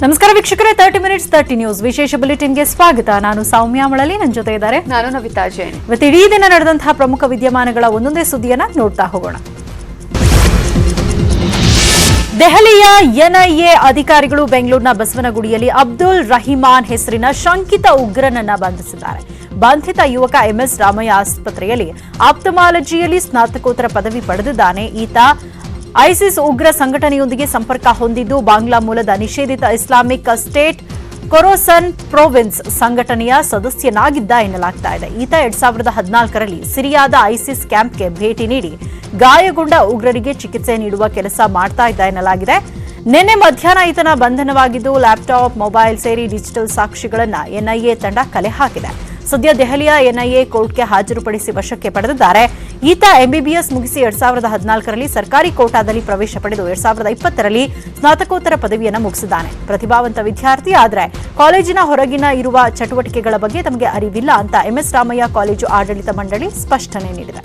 ನಮಸ್ಕಾರ ವೀಕ್ಷಕರೇ thirty minutes thirty news ವಿಶೇಷ ಬುಲೆಟಿನ್ಗೆ ಸ್ವಾಗತ. ನಾನು ಸೌಮ್ಯ ಮಳಲಿ ನನ್ನ ಜೊತೆ ಇದ್ದಾರೆ ನಾನು ನವಿತಾ ಜೈನ್. ಇವತ್ತು ಇಡೀ ದಿನ ನಡೆದಂತಹ ಪ್ರಮುಖ ವಿದ್ಯಮಾನಗಳ ಒಂದೊಂದೇ ಸುದ್ದಿಯನ್ನ ನೋಡ್ತಾ ಹೋಗೋಣ. ದೆಹಲಿಯ ಎನ್ಐಎ ಅಧಿಕಾರಿಗಳು ಬೆಂಗಳೂರಿನ ಬಸವನಗುಡಿಯಲ್ಲಿ ಅಬ್ದುಲ್ ರಹಿಮಾನ್ ಹೆಸರಿನ ಶಂಕಿತ ಉಗ್ರನನ್ನ ಬಂಧಿಸಿದ್ದಾರೆ. ಬಂಧಿತ ಯುವಕ ಎಂಎಸ್ ರಾಮಯ್ಯ ಆಸ್ಪತ್ರೆಯಲ್ಲಿ ಆಪ್ತಮಾಲಜಿಯಲ್ಲಿ ಸ್ನಾತಕೋತ್ತರ ಪದವಿ ಪಡೆದಿದ್ದಾನೆ. ಈತ ಐಸಿಸ್ ಉಗ್ರ ಸಂಘಟನೆಯೊಂದಿಗೆ ಸಂಪರ್ಕ ಹೊಂದಿದ್ದು ಬಾಂಗ್ಲಾ ಮೂಲದ ನಿಷೇಧಿತ ಇಸ್ಲಾಮಿಕ್ ಸ್ಟೇಟ್ ಕೊರೋಸನ್ ಪ್ರೊವಿನ್ಸ್ ಸಂಘಟನೆಯ ಸದಸ್ಯನಾಗಿದ್ದ ಎನ್ನಲಾಗ್ತಾ ಇದೆ. ಈತ ಎರಡ್ ಸಾವಿರದ ಹದಿನಾಲ್ಕರಲ್ಲಿ ಸಿರಿಯಾದ ಐಸಿಸ್ ಕ್ಯಾಂಪ್ಗೆ ಭೇಟಿ ನೀಡಿ ಗಾಯಗೊಂಡ ಉಗ್ರರಿಗೆ ಚಿಕಿತ್ಸೆ ನೀಡುವ ಕೆಲಸ ಮಾಡ್ತಾ ಇದ್ದ ಎನ್ನಲಾಗಿದೆ. ನಿನ್ನೆ ಮಧ್ಯಾಹ್ನ ಈತನ ಬಂಧನವಾಗಿದ್ದು ಲ್ಯಾಪ್ಟಾಪ್, ಮೊಬೈಲ್ ಸೇರಿ ಡಿಜಿಟಲ್ ಸಾಕ್ಷಿಗಳನ್ನು ಎನ್ಐಎ ತಂಡ ಕಲೆ ಹಾಕಿದೆ. ಸದ್ಯ ದೆಹಲಿಯ ಎನ್ಐಎ ಕೋರ್ಟ್ಗೆ ಹಾಜರುಪಡಿಸಿ ವಶಕ್ಕೆ ಪಡೆದಿದ್ದಾರೆ. ಈತ ಎಂಬಿಬಿಎಸ್ ಮುಗಿಸಿ ಎರಡ್ ಸಾವಿರದ ಹದಿನಾಲ್ಕರಲ್ಲಿ ಸರ್ಕಾರಿ ಕೋಟಾದಲ್ಲಿ ಪ್ರವೇಶ ಪಡೆದು ಎರಡ್ ಸಾವಿರದ ಇಪ್ಪತ್ತರಲ್ಲಿ ಸ್ನಾತಕೋತ್ತರ ಪದವಿಯನ್ನು ಮುಗಿಸಿದ್ದಾನೆ. ಪ್ರತಿಭಾವಂತ ವಿದ್ಯಾರ್ಥಿ ಆದರೆ ಕಾಲೇಜಿನ ಹೊರಗಿನ ಇರುವ ಚಟುವಟಿಕೆಗಳ ಬಗ್ಗೆ ತಮಗೆ ಅರಿವಿಲ್ಲ ಅಂತ ಎಂಎಸ್ ರಾಮಯ್ಯ ಕಾಲೇಜು ಆಡಳಿತ ಮಂಡಳಿ ಸ್ಪಷ್ಟನೆ ನೀಡಿದೆ.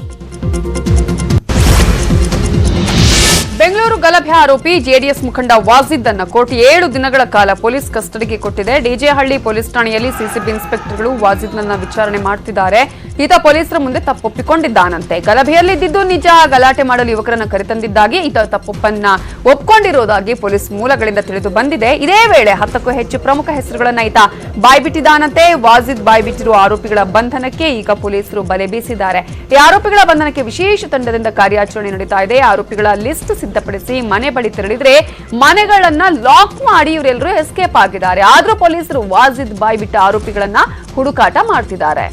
ಬೆಂಗಳೂರು ಗಲಭೆ ಆರೋಪಿ ಜೆಡಿಎಸ್ ಮುಖಂಡ ವಾಜಿದ್ ಅನ್ನ ಕೋರ್ಟ್ ಏಳು ದಿನಗಳ ಕಾಲ ಪೊಲೀಸ್ ಕಸ್ಟಡಿಗೆ ಕೊಟ್ಟಿದೆ. ಡಿಜೆಹಳ್ಳಿ ಪೊಲೀಸ್ ಠಾಣೆಯಲ್ಲಿ ಸಿಸಿಬಿ ಇನ್ಸ್ಪೆಕ್ಟರ್ಗಳು ವಾಜಿದ್ನನ್ನ ವಿಚಾರಣೆ ಮಾಡ್ತಿದ್ದಾರೆ. ಈತ ಪೊಲೀಸರ ಮುಂದೆ ತಪ್ಪೊಪ್ಪಿಕೊಂಡಿದ್ದಾನಂತೆ. ಗಲಭೆಯಲ್ಲಿದ್ದು ನಿಜ, ಗಲಾಟೆ ಮಾಡಲು ಯುವಕರನ್ನು ಕರೆತಂದಿದ್ದಾಗಿ ಈತ ತಪ್ಪೊಪ್ಪನ್ನ ಒಪ್ಕೊಂಡಿರೋದಾಗಿ ಪೊಲೀಸ್ ಮೂಲಗಳಿಂದ ತಿಳಿದು ಬಂದಿದೆ. ಇದೇ ವೇಳೆ ಹತ್ತಕ್ಕೂ ಹೆಚ್ಚು ಪ್ರಮುಖ ಹೆಸರುಗಳನ್ನ ಈತ ಬಾಯ್ಬಿಟ್ಟಿದ್ದಾನಂತೆ. ವಾಜಿದ್ ಬಾಯ್ಬಿಟ್ಟಿರುವ ಆರೋಪಿಗಳ ಬಂಧನಕ್ಕೆ ಈಗ ಪೊಲೀಸರು ಬಲೆ ಬೀಸಿದ್ದಾರೆ. ಈ ಆರೋಪಿಗಳ ಬಂಧನಕ್ಕೆ ವಿಶೇಷ ತಂಡದಿಂದ ಕಾರ್ಯಾಚರಣೆ ನಡೀತಾ ಇದೆ. ಆರೋಪಿಗಳ ಲಿಸ್ಟ್ ಸಿದ್ಧಪಡಿಸಿ ಮನೆ ಬಳಿ ತೆರಳಿದ್ರೆ ಮನೆಗಳನ್ನ ಲಾಕ್ ಮಾಡಿ ಇವರೆಲ್ಲರೂ ಎಸ್ಕೇಪ್ ಆಗಿದ್ದಾರೆ. ಆದ್ರೂ ಪೊಲೀಸರು ವಾಜಿದ್ ಬಾಯ್ಬಿಟ್ಟ ಆರೋಪಿಗಳನ್ನ ಹುಡುಕಾಟ ಮಾಡ್ತಿದ್ದಾರೆ.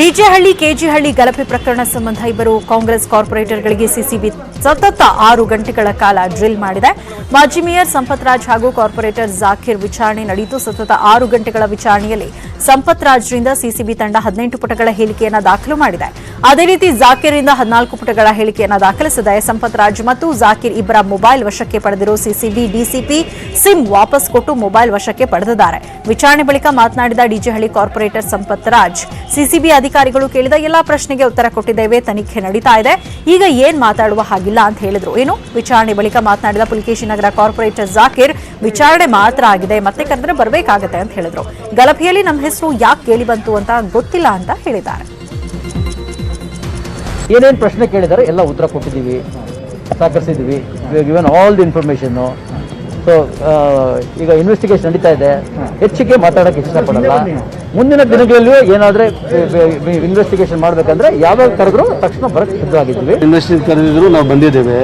ಡಿಜೆಹಳ್ಳಿ ಕೆಜಿಹಳ್ಳಿ ಗಲಭೆ ಪ್ರಕರಣ ಸಂಬಂಧ ಇಬ್ಬರು ಕಾಂಗ್ರೆಸ್ ಕಾರ್ಪೊರೇಟರ್ಗಳಿಗೆ ಸಿಸಿಬಿ ಸತತ ಆರು ಗಂಟೆಗಳ ಕಾಲ ಡ್ರಿಲ್ ಮಾಡಿದೆ. ಮಾಜಿ ಮೇಯರ್ ಸಂಪತ್ ರಾಜ್ ಹಾಗೂ ಕಾರ್ಪೊರೇಟರ್ ಜಾಕಿರ್ ವಿಚಾರಣೆ ನಡೆಯಿತು. ಸತತ ಆರು ಗಂಟೆಗಳ ವಿಚಾರಣೆಯಲ್ಲಿ ಸಂಪತ್ ರಾಜ್ರಿಂದ ಸಿಸಿಬಿ ತಂಡ ಹದಿನೆಂಟು ಪುಟಗಳ ಹೇಳಿಕೆಯನ್ನು ದಾಖಲು ಮಾಡಿದೆ. ಅದೇ ರೀತಿ ಜಾಕಿರ್ರಿಂದ ಹದಿನಾಲ್ಕು ಪುಟಗಳ ಹೇಳಿಕೆಯನ್ನು ದಾಖಲಿಸಿದೆ. ಸಂಪತ್ ರಾಜ್ ಮತ್ತು ಜಾಕಿರ್ ಇಬ್ಬರ ಮೊಬೈಲ್ ವಶಕ್ಕೆ ಪಡೆದಿರೋ ಸಿಸಿಬಿ, ಡಿಸಿಪಿ ಸಿಮ್ ವಾಪಸ್ ಕೊಟ್ಟು ಮೊಬೈಲ್ ವಶಕ್ಕೆ ಪಡೆದಿದ್ದಾರೆ. ವಿಚಾರಣೆ ಬಳಿಕ ಮಾತನಾಡಿದ ಡಿಜೆಹಳ್ಳಿ ಕಾರ್ಪೊರೇಟರ್ ಸಂಪತ್ ರಾಜ್, ಸಿಸಿಬಿ ಅಧಿಕಾರಿಗಳು ಕೇಳಿದ ಎಲ್ಲಾ ಪ್ರಶ್ನೆಗೆ ಉತ್ತರ ಕೊಟ್ಟಿದ್ದೇವೆ, ತನಿಖೆ ನಡೀತಾ ಇದೆ. ಈಗ ಏನ್ ಮಾತಾಡುವ ಹಾಗಿಲ್ಲ ಅಂತ ಹೇಳಿದ್ರು. ಏನು? ವಿಚಾರಣೆ ಬಳಿಕ ಮಾತನಾಡಿದ ಪುಲಿಕೇಶಿ ನಗರ ಕಾರ್ಪೊರೇಟರ್ ಜಾಕಿರ್, ವಿಚಾರಣೆ ಮಾತ್ರ ಆಗಿದೆ, ಮತ್ತೆ ಕರೆದ್ರೆ ಬರಬೇಕಾಗತ್ತೆ ಅಂತ ಹೇಳಿದ್ರು. ಗಲಭೆಯಲ್ಲಿ ನಮ್ಮ ಹೆಸರು ಯಾಕೆ ಕೇಳಿ ಬಂತು ಅಂತ ಗೊತ್ತಿಲ್ಲ ಅಂತ ಹೇಳಿದ್ದಾರೆ. ಏನೇನು ಪ್ರಶ್ನೆ ಕೇಳಿದ್ದಾರೆ ಎಲ್ಲ ಉತ್ತರ ಕೊಟ್ಟಿದ್ದೀವಿ ಸಹಕರಿಸಿದ್ದೀವಿ ಗಿವನ್ ಆಲ್ ದಿ ಇನ್ಫಾರ್ಮೇಷನ್ನು ಸೊ ಈಗ ಇನ್ವೆಸ್ಟಿಗೇಷನ್ ನಡೀತಾ ಇದೆ. ಹೆಚ್ಚಿಗೆ ಮಾತಾಡೋಕ್ಕೆ ಇಷ್ಟಪಡಲ್ಲ. ಮುಂದಿನ ದಿನಗಳಲ್ಲಿಯೂ ಏನಾದರೆ ಇನ್ವೆಸ್ಟಿಗೇಷನ್ ಮಾಡಬೇಕಂದ್ರೆ ಯಾವಾಗ ಕರೆದ್ರು ತಕ್ಷಣ ಬರೋಕ್ಕೆ ಸಿದ್ಧವಾಗಿದ್ದೀವಿ ಇನ್ವೆಸ್ಟಿಂಗ್ ಕರೆದಿದ್ರು ನಾವು ಬಂದಿದ್ದೇವೆ.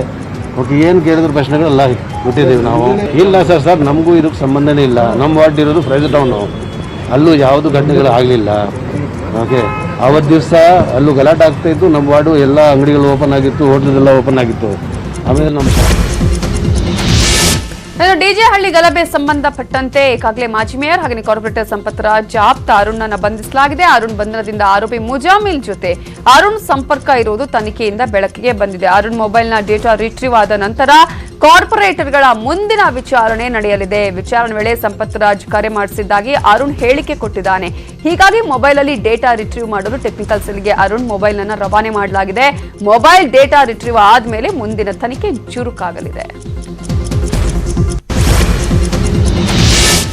ಓಕೆ ಏನು ಕೇಳಿದ್ರು ಪ್ರಶ್ನೆಗಳೆಲ್ಲ ಕೊಟ್ಟಿದ್ದೇವೆ ನಾವು. ಇಲ್ಲ ಸರ್ ಸರ್, ನಮಗೂ ಇದಕ್ಕೆ ಸಂಬಂಧನೇ ಇಲ್ಲ. ನಮ್ಮ ವಾರ್ಡ್ ಇರೋದು ಪ್ರೈಸ್ ಟೌನು ಅಲ್ಲೂ ಯಾವುದು ಘಟನೆಗಳು ಆಗಲಿಲ್ಲ. ಓಕೆ ಅವತ್ತು ದಿವಸ ಅಲ್ಲೂ ಗಲಾಟೆ ಆಗ್ತಾ ಇತ್ತು. ನಮ್ಮ ವಾರ್ಡು ಎಲ್ಲ ಅಂಗಡಿಗಳು ಓಪನ್ ಆಗಿತ್ತು ಹೋಟ್ಲದೆಲ್ಲ ಓಪನ್ ಆಗಿತ್ತು. ಆಮೇಲೆ ನಮ್ಮ ಡಿಜೆಹಳ್ಳಿ ಗಲಭೆ ಸಂಬಂಧಪಟ್ಟಂತೆ ಈಗಾಗಲೇ ಮಾಜಿ ಮೇಯರ್ ಹಾಗೆ ಕಾರ್ಪೊರೇಟರ್ ಸಂಪತ್ ರಾಜ್ ಆಪ್ತ ಅರುಣ್ನ ಬಂಧಿಸಲಾಗಿದೆ. ಅರುಣ್ ಬಂಧನದಿಂದ ಆರೋಪಿ ಮುಜಾಮಿಲ್ ಜೊತೆ ಅರುಣ್ ಸಂಪರ್ಕ ಇರುವುದು ತನಿಖೆಯಿಂದ ಬೆಳಕಿಗೆ ಬಂದಿದೆ. ಅರುಣ್ ಮೊಬೈಲ್ನ ಡೇಟಾ ರಿಟ್ರೀವ್ ಆದ ನಂತರ ಕಾರ್ಪೊರೇಟರ್ಗಳ ಮುಂದಿನ ವಿಚಾರಣೆ ನಡೆಯಲಿದೆ. ವಿಚಾರಣೆ ವೇಳೆ ಸಂಪತ್ ರಾಜ್ ಕರೆ ಮಾಡಿಸಿದ್ದಾಗಿ ಅರುಣ್ ಹೇಳಿಕೆ ಕೊಟ್ಟಿದ್ದಾನೆ. ಹೀಗಾಗಿ ಮೊಬೈಲ್ ಅಲ್ಲಿ ಡೇಟಾ ರಿಟ್ರೀವ್ ಮಾಡಲು ಟೆಕ್ನಿಕಲ್ ಸೆಲ್ಗೆ ಅರುಣ್ ಮೊಬೈಲ್ ಅನ್ನು ರವಾನೆ ಮಾಡಲಾಗಿದೆ. ಮೊಬೈಲ್ ಡೇಟಾ ರಿಟ್ರೀವ್ ಆದ್ಮೇಲೆ ಮುಂದಿನ ತನಿಖೆ ಚುರುಕಾಗಲಿದೆ.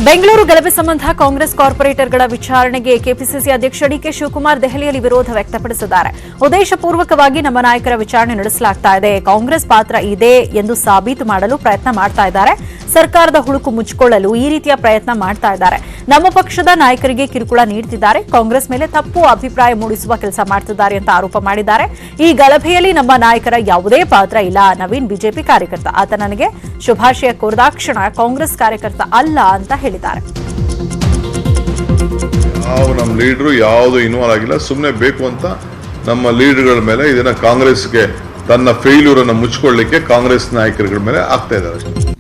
ಬೆಂಗಳೂರು ಗಲಭೆ ಸಂಬಂಧ ಕಾಂಗ್ರೆಸ್ ಕಾರ್ಪೊರೇಟರ್ಗಳ ವಿಚಾರಣೆಗೆ ಕೆಪಿಸಿಸಿ ಅಧ್ಯಕ್ಷ ಡಿಕೆ ಶಿವಕುಮಾರ್ ದೆಹಲಿಯಲ್ಲಿ ವಿರೋಧ ವ್ಯಕ್ತಪಡಿಸಿದ್ದಾರೆ. ಉದ್ದೇಶಪೂರ್ವಕವಾಗಿ ನಮ್ಮ ನಾಯಕರ ವಿಚಾರಣೆ ನಡೆಸಲಾಗ್ತಾ ಇದೆ. ಕಾಂಗ್ರೆಸ್ ಪಾತ್ರ ಇದೆ ಎಂದು ಸಾಬೀತು ಮಾಡಲು ಪ್ರಯತ್ನ ಮಾಡ್ತಾ ಇದ್ದಾರೆ. ಸರ್ಕಾರದ ಹುಳುಕು ಮುಚ್ಚಿಕೊಳ್ಳಲು ಈ ರೀತಿಯ ಪ್ರಯತ್ನ ಮಾಡ್ತಾ ಇದ್ದಾರೆ. ನಮ್ಮ ಪಕ್ಷದ ನಾಯಕರಿಗೆ ಕಿರುಕುಳ ನೀಡುತ್ತಿದ್ದಾರೆ. ಕಾಂಗ್ರೆಸ್ ಮೇಲೆ ತಪ್ಪು ಅಭಿಪ್ರಾಯ ಮೂಡಿಸುವ ಕೆಲಸ ಮಾಡ್ತಿದ್ದಾರೆ ಅಂತ ಆರೋಪ ಮಾಡಿದ್ದಾರೆ. ಈ ಗಲಭೆಯಲ್ಲಿ ನಮ್ಮ ನಾಯಕರ ಯಾವುದೇ ಪಾತ್ರ ಇಲ್ಲ. ನವೀನ್ ಬಿಜೆಪಿ ಕಾರ್ಯಕರ್ತ. ಆತ ನನಗೆ ಶುಭಾಶಯ ಕೋರಿದಾಕ್ಷಣ ಕಾಂಗ್ರೆಸ್ ಕಾರ್ಯಕರ್ತ ಅಲ್ಲ ಅಂತ ಹೇಳಿದ್ದಾರೆ. ಯಾವ ನಮ್ಮ ಲೀಡ್ರು ಯಾವುದು ಇನ್ವಾಲ್ವ್ ಆಗಿಲ್ಲ ಸುಮ್ಮನೆ ಬೇಕು ಅಂತ ನಮ್ಮ ಲೀಡರ್ಗಳ ಮೇಲೆ ಇದನ್ನ ಕಾಂಗ್ರೆಸ್ಗೆ ತನ್ನ ಫೇಲ್ಯೂರನ್ನು ಮುಚ್ಕೊಳ್ಳಿಕ್ಕೆ ಕಾಂಗ್ರೆಸ್ ನಾಯಕರುಗಳ ಮೇಲೆ ಆಗ್ತಾ ಇದ್ದಾರೆ.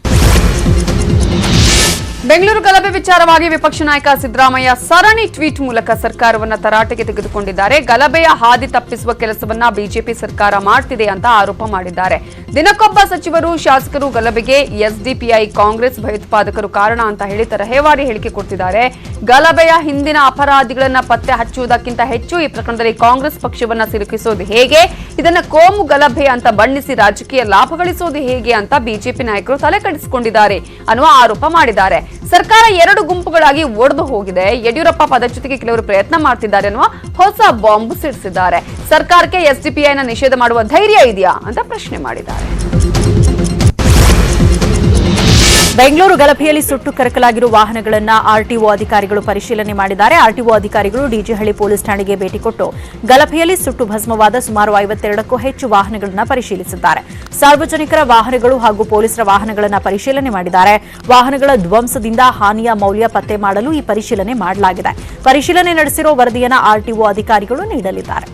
ಬೆಂಗಳೂರು ಗಲಭೆ ವಿಚಾರವಾಗಿ ವಿಪಕ್ಷ ನಾಯಕ ಸಿದ್ದರಾಮಯ್ಯ ಸರಣಿ ಟ್ವೀಟ್ ಮೂಲಕ ಸರ್ಕಾರವನ್ನು ತರಾಟೆಗೆ ತೆಗೆದುಕೊಂಡಿದ್ದಾರೆ. ಗಲಭೆಯ ಹಾದಿ ತಪ್ಪಿಸುವ ಕೆಲಸವನ್ನ ಬಿಜೆಪಿ ಸರ್ಕಾರ ಮಾಡ್ತಿದೆ ಅಂತ ಆರೋಪ ಮಾಡಿದ್ದಾರೆ. ದಿನಕ್ಕೊಬ್ಬ ಸಚಿವರು, ಶಾಸಕರು ಗಲಭೆಗೆ ಎಸ್ಡಿಪಿಐ, ಕಾಂಗ್ರೆಸ್ ಭಯೋತ್ಪಾದಕರು ಕಾರಣ ಅಂತ ಹೇಳಿ ತರಹೇವಾರಿ ಹೇಳಿಕೆ ಕೊಡ್ತಿದ್ದಾರೆ. ಗಲಭೆಯ ಹಿಂದಿನ ಅಪರಾಧಿಗಳನ್ನ ಪತ್ತೆ ಹಚ್ಚುವುದಕ್ಕಿಂತ ಹೆಚ್ಚು ಈ ಪ್ರಕರಣದಲ್ಲಿ ಕಾಂಗ್ರೆಸ್ ಪಕ್ಷವನ್ನ ಸಿಲುಕಿಸೋದು ಹೇಗೆ? ಇದನ್ನ ಕೋಮು ಗಲಭೆ ಅಂತ ಬಣ್ಣಿಸಿ ರಾಜಕೀಯ ಲಾಭ ಹೇಗೆ ಅಂತ ಬಿಜೆಪಿ ನಾಯಕರು ತಲೆ ಕೆಡಿಸಿಕೊಂಡಿದ್ದಾರೆ ಅನ್ನುವ ಆರೋಪ ಮಾಡಿದ್ದಾರೆ. ಸರ್ಕಾರ ಎರಡು ಗುಂಪುಗಳಾಗಿ ಒಡೆದು ಹೋಗಿದೆ. ಯಡಿಯೂರಪ್ಪ ಪದಚ್ಯುತಿಗೆ ಕೆಲವರು ಪ್ರಯತ್ನ ಮಾಡ್ತಿದ್ದಾರೆ ಅನ್ನುವ ಹೊಸ ಬಾಂಬ್ ಸಿಡಿಸಿದ್ದಾರೆ. ಸರ್ಕಾರಕ್ಕೆ ಎಸ್ಡಿಪಿಐನ ನಿಷೇಧ ಮಾಡುವ ಧೈರ್ಯ ಇದೆಯಾ ಅಂತ ಪ್ರಶ್ನೆ ಮಾಡಿದ್ದಾರೆ. ಬೆಂಗಳೂರು ಗಲಭೆಯಲ್ಲಿ ಸುಟ್ಟು ಕರಕಲಾಗಿರುವ ವಾಹನಗಳನ್ನ ಆರ್ಟಿಒ ಅಧಿಕಾರಿಗಳು ಪರಿಶೀಲನೆ ಮಾಡಿದ್ದಾರೆ. ಆರ್ಟಿಒ ಅಧಿಕಾರಿಗಳು ಡಿಜಿಹಳ್ಳಿ ಪೊಲೀಸ್ ಠಾಣೆಗೆ ಭೇಟಿ ಕೊಟ್ಟು ಗಲಭೆಯಲ್ಲಿ ಸುಟ್ಟು ಭಸ್ಮವಾದ ಸುಮಾರು ಐವತ್ತೆರಡಕ್ಕೂ ಹೆಚ್ಚು ವಾಹನಗಳನ್ನು ಪರಿಶೀಲಿಸಿದ್ದಾರೆ. ಸಾರ್ವಜನಿಕರ ವಾಹನಗಳು ಹಾಗೂ ಪೊಲೀಸರ ವಾಹನಗಳನ್ನು ಪರಿಶೀಲನೆ ಮಾಡಿದ್ದಾರೆ. ವಾಹನಗಳ ಧ್ವಂಸದಿಂದ ಹಾನಿಯ ಮೌಲ್ಯ ಪತ್ತೆ ಮಾಡಲು ಈ ಪರಿಶೀಲನೆ ಮಾಡಲಾಗಿದೆ. ಪರಿಶೀಲನೆ ನಡೆಸಿರೋ ವರದಿಯನ್ನು ಆರ್ಟಿಒ ಅಧಿಕಾರಿಗಳು ನೀಡಲಿದ್ದಾರೆ.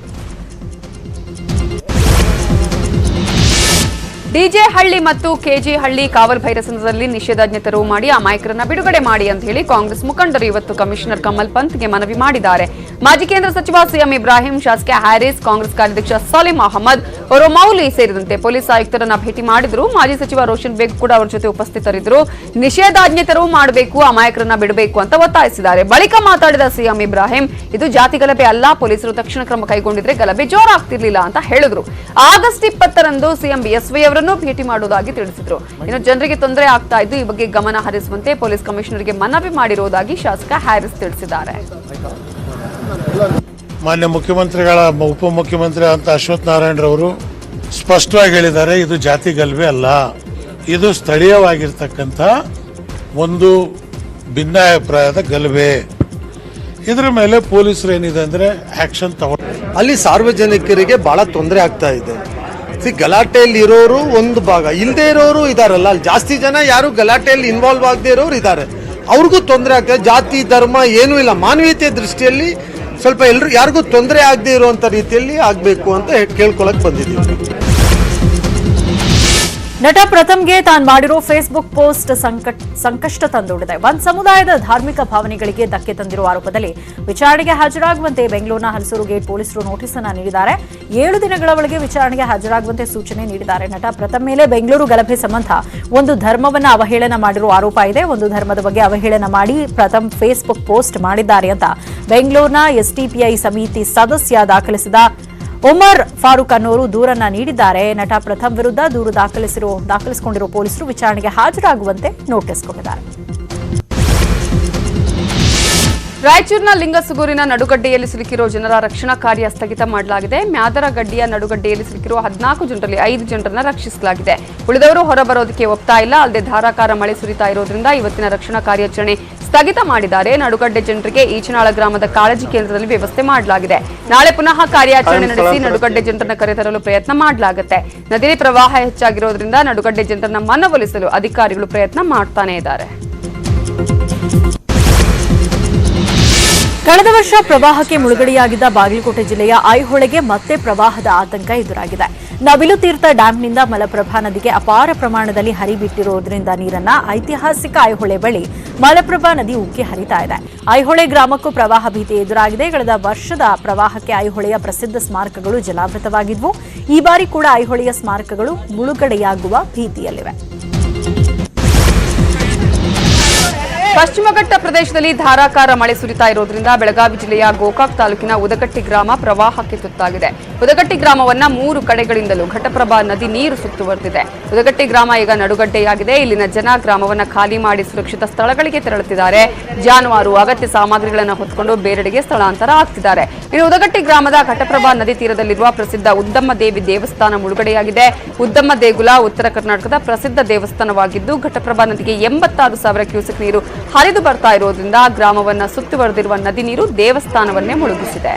ಡಿಜೆ ಹಳ್ಳಿ ಮತ್ತು ಕೆಜೆ ಹಳ್ಳಿ ಕಾವಲ್ ಭೈರಸನದಲ್ಲಿ ನಿಷೇಧಾಜ್ಞೆ ತೆರವು ಮಾಡಿ ಅಮಾಯಕರನ್ನ ಬಿಡುಗಡೆ ಮಾಡಿ ಅಂತ ಹೇಳಿ ಕಾಂಗ್ರೆಸ್ ಮುಖಂಡರು ಇವತ್ತು ಕಮಿಷನರ್ ಕಮಲ್ ಪಂತ್ಗೆ ಮನವಿ ಮಾಡಿದ್ದಾರೆ. ಮಾಜಿ ಕೇಂದ್ರ ಸಚಿವ ಸಿಎಂ ಇಬ್ರಾಹಿಂ, ಶಾಸಕ ಹ್ಯಾರಿಸ್, ಕಾಂಗ್ರೆಸ್ ಕಾರ್ಯಾಧ್ಯಕ್ಷ ಸಲೀಂ ಅಹಮದ್ ರೊಮೌಲಿ ಸೇರಿದಂತೆ ಪೊಲೀಸ್ ಆಯುಕ್ತರನ್ನ ಭೇಟಿ ಮಾಡಿದ್ರು. ಮಾಜಿ ಸಚಿವ ರೋಷನ್ ಬೇಗ್ ಕೂಡ ಅವರ ಜೊತೆ ಉಪಸ್ಥಿತರಿದ್ದರು. ನಿಷೇಧಾಜ್ಞೆ ತೆರವು ಮಾಡಬೇಕು, ಅಮಾಯಕರನ್ನ ಬಿಡಬೇಕು ಅಂತ ಒತ್ತಾಯಿಸಿದ್ದಾರೆ. ಬಳಿಕ ಮಾತಾಡಿದ ಸಿಎಂ ಇಬ್ರಾಹಿಂ, ಇದು ಜಾತಿ ಗಲಭೆ ಅಲ್ಲ, ಪೊಲೀಸರು ತಕ್ಷಣ ಕ್ರಮ ಕೈಗೊಂಡಿದ್ರೆ ಗಲಭೆ ಜೋರಾಗ್ತಿರ್ಲಿಲ್ಲ ಅಂತ ಹೇಳಿದ್ರು. ಆಗಸ್ಟ್ ಇಪ್ಪತ್ತರಂದು ಸಿಎಂ ಬಿಎಸ್ವೈ ಅವರನ್ನು ಭೇಟಿ ಮಾಡುವುದಾಗಿ ತಿಳಿಸಿದ್ರು. ಇನ್ನು ಜನರಿಗೆ ತೊಂದರೆ ಆಗ್ತಾ ಇದ್ದು, ಈ ಬಗ್ಗೆ ಗಮನ ಹರಿಸುವಂತೆ ಪೊಲೀಸ್ ಕಮಿಷನರ್ಗೆ ಮನವಿ ಮಾಡಿರುವುದಾಗಿ ಶಾಸಕ ಹ್ಯಾರಿಸ್ ತಿಳಿಸಿದ್ದಾರೆ. ಮಾನ್ಯ ಮುಖ್ಯಮಂತ್ರಿಗಳ ಉಪಮುಖ್ಯಮಂತ್ರಿ ಅಂತ ಅಶ್ವಥ್ ನಾರಾಯಣರವರು ಸ್ಪಷ್ಟವಾಗಿ ಹೇಳಿದ್ದಾರೆ, ಇದು ಜಾತಿ ಗಲಭೆ ಅಲ್ಲ. ಇದು ಸ್ಥಳೀಯವಾಗಿರ್ತಕ್ಕಂಥ ಒಂದು ಭಿನ್ನಾಭಿಪ್ರಾಯದ ಗಲಭೆ. ಇದರ ಮೇಲೆ ಪೊಲೀಸರು ಏನಿದೆ ಅಂದ್ರೆ ಆಕ್ಷನ್ ತಗೊಂಡು ಅಲ್ಲಿ ಸಾರ್ವಜನಿಕರಿಗೆ ಬಹಳ ತೊಂದರೆ ಆಗ್ತಾ ಇದೆ. ಗಲಾಟೆಯಲ್ಲಿ ಇರೋರು ಒಂದು ಭಾಗ. ಇಲ್ಲದೆ ಇರೋರು ಇದಾರಲ್ಲ, ಅಲ್ಲಿ ಜಾಸ್ತಿ ಜನ ಯಾರು ಗಲಾಟೆಯಲ್ಲಿ ಇನ್ವಾಲ್ವ್ ಆಗದೆ ಇರೋರು ಇದ್ದಾರೆ ಅವ್ರಿಗೂ ತೊಂದರೆ ಆಗ್ತದೆ ಜಾತಿ, ಧರ್ಮ ಏನೂ ಇಲ್ಲ. ಮಾನವೀಯತೆ ದೃಷ್ಟಿಯಲ್ಲಿ ಸ್ವಲ್ಪ ಎಲ್ರು ಯಾರಿಗೂ ತೊಂದರೆ ಆಗದೆ ಇರುವಂತ ರೀತಿಯಲ್ಲಿ ಆಗಬೇಕು ಅಂತ ಕೇಳ್ಕೊಳಕ್ ಬಂದಿದ್ದೀವಿ ನಟ ಪ್ರಥಮ್ಗೆ ತಾನು ಮಾಡಿರೋ ಫೇಸ್ಬುಕ್ ಪೋಸ್ಟ್ ಸಂಕಷ್ಟ ತಂದೊಡಿದೆ ಒಂದ್ ಸಮುದಾಯದ ಧಾರ್ಮಿಕ ಭಾವನೆಗಳಿಗೆ ಧಕ್ಕೆ ತಂದಿರುವ ಆರೋಪದಲ್ಲಿ ವಿಚಾರಣೆಗೆ ಹಾಜರಾಗುವಂತೆ ಬೆಂಗಳೂರಿನ ಹಲಸೂರು ಗೇಟ್ ಪೊಲೀಸರು ನೋಟಿಸ್ ಅನ್ನು ನೀಡಿದ್ದಾರೆ. ಏಳು ದಿನಗಳ ಒಳಗೆ ವಿಚಾರಣೆಗೆ ಹಾಜರಾಗುವಂತೆ ಸೂಚನೆ ನೀಡಿದ್ದಾರೆ. ನಟ ಪ್ರಥಮ್ ಮೇಲೆ ಬೆಂಗಳೂರು ಗಲಭೆ ಸಂಬಂಧ ಒಂದು ಧರ್ಮವನ್ನ ಅವಹೇಳನ ಮಾಡಿರುವ ಆರೋಪ ಇದೆ. ಒಂದು ಧರ್ಮದ ಬಗ್ಗೆ ಅವಹೇಳನ ಮಾಡಿ ಪ್ರಥಮ್ ಫೇಸ್ಬುಕ್ ಪೋಸ್ಟ್ ಮಾಡಿದ್ದಾರೆ ಅಂತ ಬೆಂಗಳೂರಿನ ಎಸ್ಡಿಪಿಐ ಸಮಿತಿ ಸದಸ್ಯ ದಾಖಲಿಸಿದ ಒಮರ್ ಫಾರೂಕ್ ಅನ್ನೋರು ದೂರನ್ನ ನೀಡಿದ್ದಾರೆ. ನಟ ಪ್ರಥಮ್ ವಿರುದ್ಧ ದೂರು ದಾಖಲಿಸಿರುವ ದಾಖಲಿಸಿಕೊಂಡಿರುವ ಪೊಲೀಸರು ವಿಚಾರಣೆಗೆ ಹಾಜರಾಗುವಂತೆ ನೋಟಿಸ್ ಕೊಟ್ಟಿದ್ದಾರೆ. ರಾಯಚೂರಿನ ಲಿಂಗಸುಗೂರಿನ ನಡುಗಡ್ಡೆಯಲ್ಲಿ ಸಿಲುಕಿರುವ ಜನರ ರಕ್ಷಣಾ ಕಾರ್ಯ ಸ್ಥಗಿತ ಮಾಡಲಾಗಿದೆ. ಮ್ಯಾದರಗಡ್ಡಿಯ ನಡುಗಡ್ಡೆಯಲ್ಲಿ ಸಿಲುಕಿರುವ ಹದಿನಾಲ್ಕು ಜನರಲ್ಲಿ ಐದು ಜನರನ್ನು ರಕ್ಷಿಸಲಾಗಿದೆ. ಉಳಿದವರು ಹೊರಬರೋದಕ್ಕೆ ಒಪ್ತಾ ಇಲ್ಲ. ಅಲ್ಲದೆ ಧಾರಾಕಾರ ಮಳೆ ಸುರಿತಾ ಇರೋದ್ರಿಂದ ಇವತ್ತಿನ ರಕ್ಷಣಾ ಕಾರ್ಯಾಚರಣೆ ಸ್ಥಗಿತ ಮಾಡಿದ್ದಾರೆ. ನಡುಗಡ್ಡೆ ಜನರಿಗೆ ಈಚನಾಳ ಗ್ರಾಮದ ಕಾಳಜಿ ಕೇಂದ್ರದಲ್ಲಿ ವ್ಯವಸ್ಥೆ ಮಾಡಲಾಗಿದೆ. ನಾಳೆ ಪುನಃ ಕಾರ್ಯಾಚರಣೆ ನಡೆಸಿ ನಡುಗಡ್ಡೆ ಜನರನ್ನು ಕರೆತರಲು ಪ್ರಯತ್ನ ಮಾಡಲಾಗುತ್ತೆ. ನದಿ ಪ್ರವಾಹ ಹೆಚ್ಚಾಗಿರೋದ್ರಿಂದ ನಡುಗಡ್ಡೆ ಜನರನ್ನು ಮನವೊಲಿಸಲು ಅಧಿಕಾರಿಗಳು ಪ್ರಯತ್ನ ಮಾಡ್ತಾನೆ ಇದ್ದಾರೆ. ಕಳೆದ ವರ್ಷ ಪ್ರವಾಹಕ್ಕೆ ಮುಳುಗಡೆಯಾಗಿದ್ದ ಬಾಗಲಕೋಟೆ ಜಿಲ್ಲೆಯ ಐಹೊಳೆಗೆ ಮತ್ತೆ ಪ್ರವಾಹದ ಆತಂಕ ಎದುರಾಗಿದೆ. ನವಿಲು ತೀರ್ಥ ಡ್ಯಾಂನಿಂದ ಮಲಪ್ರಭಾ ನದಿಗೆ ಅಪಾರ ಪ್ರಮಾಣದಲ್ಲಿ ಹರಿಬಿಟ್ಟಿರುವುದರಿಂದ ನೀರನ್ನ ಐತಿಹಾಸಿಕ ಐಹೊಳೆ ಬಳಿ ಮಲಪ್ರಭಾ ನದಿ ಉಕ್ಕಿ ಹರಿತಾ ಇದೆ. ಐಹೊಳೆ ಗ್ರಾಮಕ್ಕೂ ಪ್ರವಾಹ ಭೀತಿ ಎದುರಾಗಿದೆ. ಕಳೆದ ವರ್ಷದ ಪ್ರವಾಹಕ್ಕೆ ಐಹೊಳೆಯ ಪ್ರಸಿದ್ಧ ಸ್ಮಾರಕಗಳು ಜಲಾವೃತವಾಗಿದ್ವು. ಈ ಬಾರಿ ಕೂಡ ಐಹೊಳೆಯ ಸ್ಮಾರಕಗಳು ಮುಳುಗಡೆಯಾಗುವ ಭೀತಿಯಲ್ಲಿವೆ. ಪಶ್ಚಿಮ ಘಟ್ಟ ಪ್ರದೇಶದಲ್ಲಿ ಧಾರಾಕಾರ ಮಳೆ ಸುರಿತಾ ಇರೋದ್ರಿಂದ ಬೆಳಗಾವಿ ಜಿಲ್ಲೆಯ ಗೋಕಾಕ್ ತಾಲೂಕಿನ ಉದಗಟ್ಟಿ ಗ್ರಾಮ ಪ್ರವಾಹಕ್ಕೆ ತುತ್ತಾಗಿದೆ. ಉದಗಟ್ಟಿ ಗ್ರಾಮವನ್ನ ಮೂರು ಕಡೆಗಳಿಂದಲೂ ಘಟಪ್ರಭಾ ನದಿ ನೀರು ಸುತ್ತುವರೆದಿದೆ ಉದಗಟ್ಟಿ ಗ್ರಾಮ ಈಗ ನಡುಗಡ್ಡೆಯಾಗಿದೆ. ಇಲ್ಲಿನ ಜನ ಗ್ರಾಮವನ್ನ ಖಾಲಿ ಮಾಡಿ ಸುರಕ್ಷಿತ ಸ್ಥಳಗಳಿಗೆ ತೆರಳುತ್ತಿದ್ದಾರೆ. ಜಾನುವಾರು, ಅಗತ್ಯ ಸಾಮಗ್ರಿಗಳನ್ನು ಹೊತ್ಕೊಂಡು ಬೇರೆಡೆಗೆ ಸ್ಥಳಾಂತರ ಆಗ್ತಿದ್ದಾರೆ. ಇನ್ನು ಉದಗಟ್ಟಿ ಗ್ರಾಮದ ಘಟಪ್ರಭಾ ನದಿ ತೀರದಲ್ಲಿರುವ ಪ್ರಸಿದ್ಧ ಉದ್ದಮ್ಮ ದೇವಿ ದೇವಸ್ಥಾನ ಮುಳುಗಡೆಯಾಗಿದೆ. ಉದ್ದಮ್ಮ ದೇಗುಲ ಉತ್ತರ ಕರ್ನಾಟಕದ ಪ್ರಸಿದ್ಧ ದೇವಸ್ಥಾನವಾಗಿದ್ದು, ಘಟಪ್ರಭಾ ನದಿಗೆ ಎಂಬತ್ತಾರು ಸಾವಿರ ಕ್ಯೂಸೆಕ್ ನೀರು ಹರಿದು ಬರ್ತಾ ಇರೋದ್ರಿಂದ ಗ್ರಾಮವನ್ನ ಸುತ್ತುವರೆದಿರುವ ನದಿ ನೀರು ದೇವಸ್ಥಾನವನ್ನೇ ಮುಳುಗಿಸಿದೆ.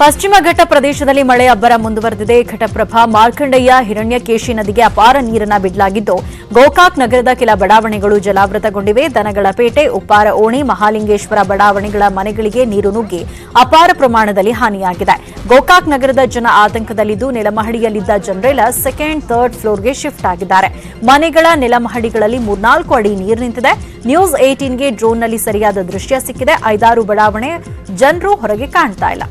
ಪಶ್ಚಿಮ ಘಟ್ಟ ಪ್ರದೇಶದಲ್ಲಿ ಮಳೆ ಅಬ್ಬರ ಮುಂದುವರೆದಿದೆ. ಘಟಪ್ರಭಾ ಮಾರ್ಕಂಡಯ್ಯ ಹಿರಣ್ಯಕೇಶಿ ನದಿಗೆ ಅಪಾರ ನೀರನ್ನ ಬಿಡಲಾಗಿದ್ದು, ಗೋಕಾಕ್ ನಗರದ ಕೆಲ ಬಡಾವಣೆಗಳು ಜಲಾವೃತಗೊಂಡಿವೆ. ದನಗಳ ಪೇಟೆ, ಉಪ್ಪಾರ ಓಣಿ, ಮಹಾಲಿಂಗೇಶ್ವರ ಬಡಾವಣೆಗಳ ಮನೆಗಳಿಗೆ ನೀರು ನುಗ್ಗಿ ಅಪಾರ ಪ್ರಮಾಣದಲ್ಲಿ ಹಾನಿಯಾಗಿದೆ. ಗೋಕಾಕ್ ನಗರದ ಜನ ಆತಂಕದಲ್ಲಿದ್ದು, ನೆಲಮಹಡಿಯಲ್ಲಿದ್ದ ಜನರೆಲ್ಲ ಸೆಕೆಂಡ್ ಥರ್ಡ್ ಫ್ಲೋರ್ಗೆ ಶಿಫ್ಟ್ ಆಗಿದ್ದಾರೆ. ಮನೆಗಳ ನೆಲಮಹಡಿಗಳಲ್ಲಿ ಮೂರ್ನಾಲ್ಕು ಅಡಿ ನೀರು ನಿಂತಿದೆ. ನ್ಯೂಸ್ ಏಟೀನ್ಗೆ ಡ್ರೋನ್ನಲ್ಲಿ ಸರಿಯಾದ ದೃಶ್ಯ ಸಿಕ್ಕಿದೆ. ಐದಾರು ಬಡಾವಣೆ ಜನರು ಹೊರಗೆ ಕಾಣ್ತಾ ಇಲ್ಲ.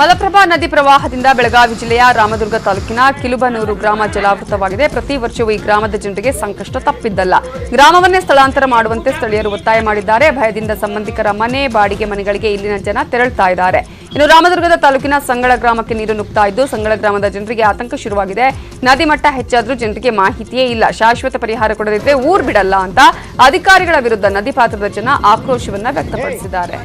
ಮಲಪ್ರಭಾ ನದಿ ಪ್ರವಾಹದಿಂದ ಬೆಳಗಾವಿ ಜಿಲ್ಲೆಯ ರಾಮದುರ್ಗ ತಾಲೂಕಿನ ಕಿಲುಬನೂರು ಗ್ರಾಮ ಜಲಾವೃತವಾಗಿದೆ. ಪ್ರತಿ ವರ್ಷವೂ ಈ ಗ್ರಾಮದ ಜನರಿಗೆ ಸಂಕಷ್ಟ ತಪ್ಪಿದ್ದಲ್ಲ. ಗ್ರಾಮವನ್ನೇ ಸ್ಥಳಾಂತರ ಮಾಡುವಂತೆ ಸ್ಥಳೀಯರು ಒತ್ತಾಯ ಮಾಡಿದ್ದಾರೆ. ಭಯದಿಂದ ಸಂಬಂಧಿಕರ ಮನೆ, ಬಾಡಿಗೆ ಮನೆಗಳಿಗೆ ಇಲ್ಲಿನ ಜನ ತೆರಳುತ್ತಿದ್ದಾರೆ ಇನ್ನು ರಾಮದುರ್ಗದ ತಾಲೂಕಿನ ಸಂಗಳ ಗ್ರಾಮಕ್ಕೆ ನೀರು ನುಗ್ತಾ ಇದ್ದು ಸಂಗಳ ಗ್ರಾಮದ ಜನರಿಗೆ ಆತಂಕ ಶುರುವಾಗಿದೆ. ನದಿ ಮಟ್ಟ ಹೆಚ್ಚಾದರೂ ಜನರಿಗೆ ಮಾಹಿತಿಯೇ ಇಲ್ಲ. ಶಾಶ್ವತ ಪರಿಹಾರ ಕೊಡದಿದ್ರೆ ಊರ್ ಬಿಡಲ್ಲ ಅಂತ ಅಧಿಕಾರಿಗಳ ವಿರುದ್ಧ ನದಿ ಪಾತ್ರದ ಜನ ಆಕ್ರೋಶವನ್ನ ವ್ಯಕ್ತಪಡಿಸಿದ್ದಾರೆ.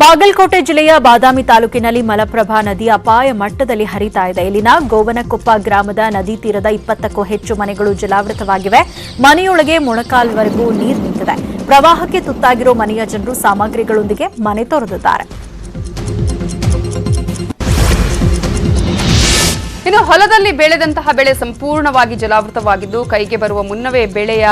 ಬಾಗಲಕೋಟೆ ಜಿಲ್ಲೆಯ ಬಾದಾಮಿ ತಾಲೂಕಿನಲ್ಲಿ ಮಲಪ್ರಭಾ ನದಿ ಅಪಾಯ ಮಟ್ಟದಲ್ಲಿ ಹರಿತಾ ಇದೆ. ಇಲ್ಲಿನ ಗೋವನಕೊಪ್ಪ ಗ್ರಾಮದ ನದಿ ತೀರದ ಇಪ್ಪತ್ತಕ್ಕೂ ಹೆಚ್ಚು ಮನೆಗಳು ಜಲಾವೃತವಾಗಿವೆ. ಮನೆಯೊಳಗೆ ಮೊಣಕಾಲ್ವರೆಗೂ ನೀರು ನಿಂತಿದೆ. ಪ್ರವಾಹಕ್ಕೆ ತುತ್ತಾಗಿರೋ ಮನೆಯ ಜನರು ಸಾಮಗ್ರಿಗಳೊಂದಿಗೆ ಮನೆ ತೊರೆದಿದ್ದಾರೆ. ಇನ್ನು ಹೊಲದಲ್ಲಿ ಬೆಳೆದಂತಹ ಬೆಳೆ ಸಂಪೂರ್ಣವಾಗಿ ಜಲಾವೃತವಾಗಿದ್ದು, ಕೈಗೆ ಬರುವ ಮುನ್ನವೇ ಬೆಳೆಯ,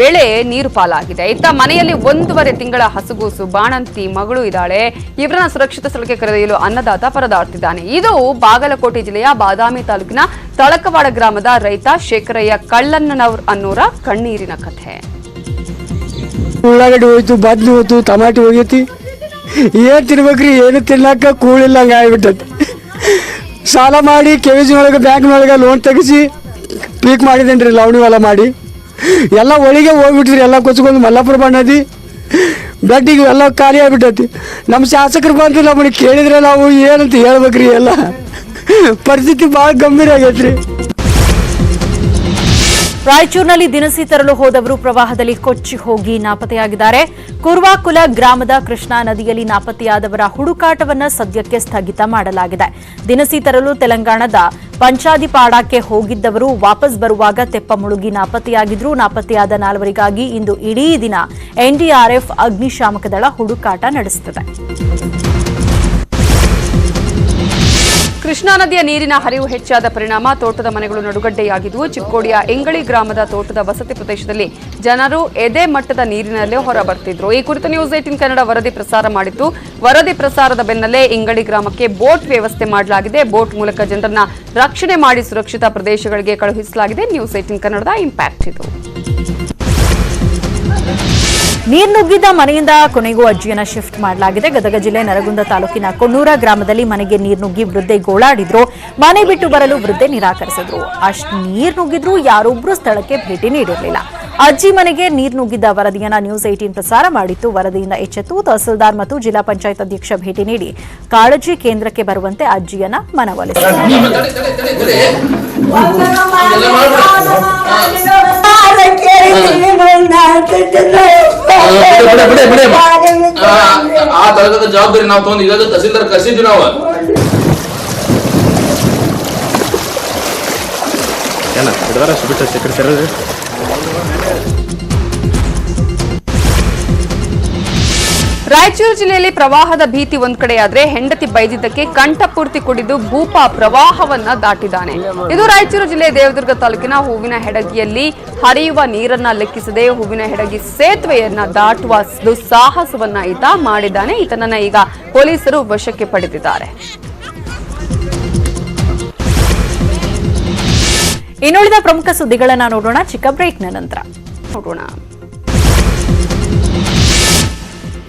ಬೆಳೆ ನೀರು ಪಾಲಾಗಿದೆ. ಇತ್ತ ಮನೆಯಲ್ಲಿ ಒಂದೂವರೆ ತಿಂಗಳ ಹಸುಗೂಸು, ಬಾಣಂತಿ, ಮಗಳು ಇದ್ದಾಳೆ. ಇವರನ್ನ ಸುರಕ್ಷಿತ ಸ್ಥಳಕ್ಕೆ ಕರೆದೊಯ್ಯಲು ಅನ್ನದಾತ ಪರದಾಡ್ತಿದ್ದಾನೆ. ಇದು ಬಾಗಲಕೋಟೆ ಜಿಲ್ಲೆಯ ಬಾದಾಮಿ ತಾಲೂಕಿನ ತಳಕವಾಡ ಗ್ರಾಮದ ರೈತ ಶೇಖರಯ್ಯ ಕಳ್ಳನ್ನನವರ್ ಅನ್ನೋರ ಕಣ್ಣೀರಿನ ಕಥೆ. ಉಳ್ಳಾಗಡ್ಡಿ ಹೋಯ್ತು, ಬದ್ಲು ಹೋಯ್ತು, ಟಮಾಟಿ ಹೋಗೈತಿ. ಏನ್ ತಿನ್ಬೇಕ್ರಿ, ಏನು ತಿನ್ನಕ ಕೂಳಿಲ್ಲ, ಹಂಗ ಆಗ್ಬಿಟ್ಟೈತಿ. ಸಾಲ ಮಾಡಿ ಕೆ ವಿ ಜಿ ಒಳಗೆ ಬ್ಯಾಂಕ್ನೊಳಗೆ ಲೋನ್ ತೆಗಿಸಿ ಪೀಕ್ ಮಾಡಿದೇನ್ರಿ, ಲವಣಿ ಹೊಲ ಮಾಡಿ. ಎಲ್ಲ ಒಳಗೆ ಹೋಗ್ಬಿಟ್ರಿ, ಎಲ್ಲ ಕೊಚ್ಕೊಂಡು ಮಲ್ಲಾಪುರ ಬಣ್ಣದಿ. ಬೆಡ್ಡಿಗೆ ಎಲ್ಲ ಖಾಲಿ ಆಗ್ಬಿಟ್ಟೈತಿ. ನಮ್ಮ ಶಾಸಕರು ಬಂದು ನಮ್ಮನಿಗೆ ಕೇಳಿದ್ರೆ ನಾವು ಏನಂತ ಹೇಳ್ಬೇಕ್ರಿ ಎಲ್ಲ. ಪರಿಸ್ಥಿತಿ ಭಾಳ ಗಂಭೀರ ಆಗೈತ್ರಿ. ರಾಯಚೂರಿನಲ್ಲಿ ದಿನಸಿ ತರಲು ಹೋದವರು ಪ್ರವಾಹದಲ್ಲಿ ಕೊಚ್ಚಿ ಹೋಗಿ ನಾಪತ್ತೆಯಾಗಿದ್ದಾರೆ. ಕುರ್ವಾಕುಲ ಗ್ರಾಮದ ಕೃಷ್ಣಾ ನದಿಯಲ್ಲಿ ನಾಪತ್ತೆಯಾದವರ ಹುಡುಕಾಟವನ್ನು ಸದ್ಯಕ್ಕೆ ಸ್ಥಗಿತ ಮಾಡಲಾಗಿದೆ. ದಿನಸಿ ತರಲು ತೆಲಂಗಾಣದ ಪಂಚಾದಿಪಾಡಕ್ಕೆ ಹೋಗಿದ್ದವರು ವಾಪಸ್ ಬರುವಾಗ ತೆಪ್ಪ ಮುಳುಗಿ ನಾಪತ್ತೆಯಾಗಿದ್ರು. ನಾಪತ್ತೆಯಾದ ನಾಲ್ವರಿಗಾಗಿ ಇಂದು ಇಡೀ ದಿನ ಎನ್ಡಿಆರ್ಎಫ್ ಅಗ್ನಿಶಾಮಕ ದಳ ಹುಡುಕಾಟ ನಡೆಸುತ್ತದೆ. ಕೃಷ್ಣಾ ನದಿಯ ನೀರಿನ ಹರಿವು ಹೆಚ್ಚಾದ ಪರಿಣಾಮ ತೋಟದ ಮನೆಗಳು ನಡುಗಡ್ಡೆಯಾಗಿದ್ದು, ಚಿಕ್ಕೋಡಿಯ ಎಂಗಳಿ ಗ್ರಾಮದ ತೋಟದ ವಸತಿ ಪ್ರದೇಶದಲ್ಲಿ ಜನರು ಎದೆ ಮಟ್ಟದ ನೀರಿನಲ್ಲೇ ಹೊರಬರ್ತಿದ್ರು. ಈ ಕುರಿತು ನ್ಯೂಸ್ ಏಟಿನ್ ಕನ್ನಡ ವರದಿ ಪ್ರಸಾರ ಮಾಡಿತ್ತು ವರದಿ ಪ್ರಸಾರದ ಬೆನ್ನಲ್ಲೇ ಇಂಗಳಿ ಗ್ರಾಮಕ್ಕೆ ಬೋಟ್ ವ್ಯವಸ್ಥೆ ಮಾಡಲಾಗಿದೆ. ಬೋಟ್ ಮೂಲಕ ಜನರನ್ನ ರಕ್ಷಣೆ ಮಾಡಿ ಸುರಕ್ಷಿತ ಪ್ರದೇಶಗಳಿಗೆ ಕಳುಹಿಸಲಾಗಿದೆ. ನ್ಯೂಸ್ ಏಟಿನ್ ಕನ್ನಡದ ಇಂಪ್ಯಾಕ್ಟ್ ಇದು. ನೀರು ನುಗ್ಗಿದ್ದ ಮನೆಯಿಂದ ಕೊನೆಗೂ ಅಜ್ಜಿಯನ್ನ ಶಿಫ್ಟ್ ಮಾಡಲಾಗಿದೆ ಗದಗ ಜಿಲ್ಲೆ ನರಗುಂದ ತಾಲೂಕಿನ ಕೊಣ್ಣೂರ ಗ್ರಾಮದಲ್ಲಿ ಮನೆಗೆ ನೀರು ನುಗ್ಗಿ ವೃದ್ಧೆ ಗೋಳಾಡಿದ್ರು ಮನೆ ಬಿಟ್ಟು ಬರಲು ವೃದ್ಧೆ ನಿರಾಕರಿಸಿದ್ರು ಅಷ್ಟು ನೀರು ನುಗ್ಗಿದ್ರು ಯಾರೊಬ್ಬರು ಸ್ಥಳಕ್ಕೆ ಭೇಟಿ ನೀಡಿರಲಿಲ್ಲ ಅಜ್ಜಿ ಮನೆಗೆ ನೀರು ನುಗ್ಗಿದ್ದ ವರದಿಯನ್ನು ನ್ಯೂಸ್ ಏಟೀನ್ ಪ್ರಸಾರ ಮಾಡಿತ್ತು ವರದಿಯಿಂದ ಎಚ್ಚೆತ್ತು ತಹಸೀಲ್ದಾರ್ ಮತ್ತು ಜಿಲ್ಲಾ ಪಂಚಾಯತ್ ಅಧ್ಯಕ್ಷ ಭೇಟಿ ನೀಡಿ ಕಾಳಜಿ ಕೇಂದ್ರಕ್ಕೆ ಬರುವಂತೆ ಅಜ್ಜಿಯನ್ನ ಮನವೊಲಿಸಿದರು ಬಿಡೆ ಬಿಡೆ ಬಿಡೆ ಆ ಆ ತರಗದ ಜವಾಬ್ದಾರಿ ನಾವು ತಗೊಂಡು ಈಗ ತಹಸೀಲ್ದಾರ್ ಕರ್ಸಿದ್ವಿ ನಾವು. ರಾಯಚೂರು ಜಿಲ್ಲೆಯಲ್ಲಿ ಪ್ರವಾಹದ ಭೀತಿ ಒಂದ್ ಕಡೆಯಾದ್ರೆ ಹೆಂಡತಿ ಬೈದಿದ್ದಕ್ಕೆ ಕಂಠಪೂರ್ತಿ ಕುಡಿದು ಭೂಪ ಪ್ರವಾಹವನ್ನ ದಾಟಿದ್ದಾನೆ. ಇದು ರಾಯಚೂರು ಜಿಲ್ಲೆ ದೇವದುರ್ಗ ತಾಲೂಕಿನ ಹೂವಿನ ಹೆಡಗಿಯಲ್ಲಿ ಹರಿಯುವ ನೀರನ್ನ ಲೆಕ್ಕಿಸದೆ ಹೂವಿನ ಹೆಡಗಿ ಸೇತುವೆಯನ್ನ ದಾಟುವ ದುಸ್ಸಾಹಸವನ್ನ ಈತ ಮಾಡಿದ್ದಾನೆ. ಈತನನ್ನ ಈಗ ಪೊಲೀಸರು ವಶಕ್ಕೆ ಪಡೆದಿದ್ದಾರೆ. ಇನ್ನುಳಿದ ಪ್ರಮುಖ ಸುದ್ದಿಗಳನ್ನ ನೋಡೋಣ. ಚಿಕ್ಕ ಬ್ರೇಕ್ನ ನಂತರ ನೋಡೋಣ.